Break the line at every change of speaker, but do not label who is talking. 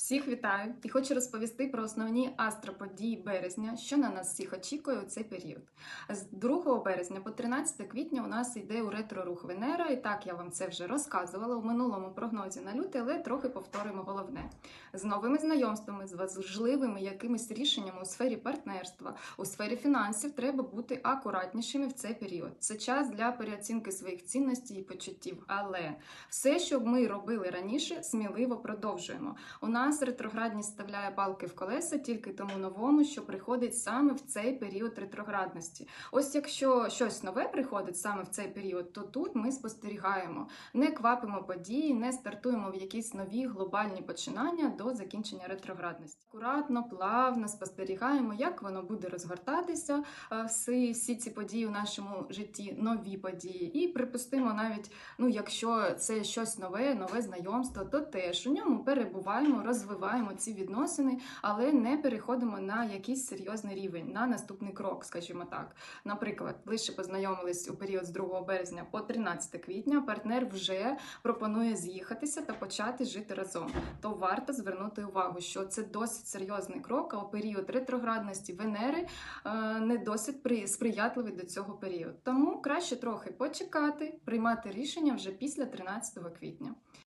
Всіх вітаю і хочу розповісти про основні астроподії березня, що на нас всіх очікує у цей період. З 2 березня по 13 квітня у нас йде у ретро-рух Венера, і так я вам це вже розказувала у минулому прогнозі на лютий, але трохи повторимо головне. З новими знайомствами, з важливими якимись рішеннями у сфері партнерства, у сфері фінансів треба бути акуратнішими в цей період. Це час для переоцінки своїх цінностей і почуттів. Але все, що ми робили раніше, сміливо продовжуємо. У нас ретроградність вставляє палки в колеса тільки тому новому, що приходить саме в цей період ретроградності. Ось якщо щось нове приходить саме в цей період, то тут ми спостерігаємо, не квапимо події, не стартуємо в якісь нові глобальні починання до закінчення ретроградності. Акуратно, плавно спостерігаємо, як воно буде розгортатися. е, Всі, всі ці події у нашому житті, нові події, і припустимо навіть ну, якщо це щось нове, нове знайомство, то теж у ньому перебуваємо, розвиваємо ці відносини, але не переходимо на якийсь серйозний рівень, на наступний крок, скажімо так. Наприклад, лише познайомились у період з 2 березня по 13 квітня. Партнер вже пропонує з'їхатися та почати жити разом. То варто звернути увагу, що це досить серйозний крок. А у період ретроградності Венери е, не досить сприятливий до цього періоду. Тому краще трохи почекати, приймати рішення вже після 13 квітня.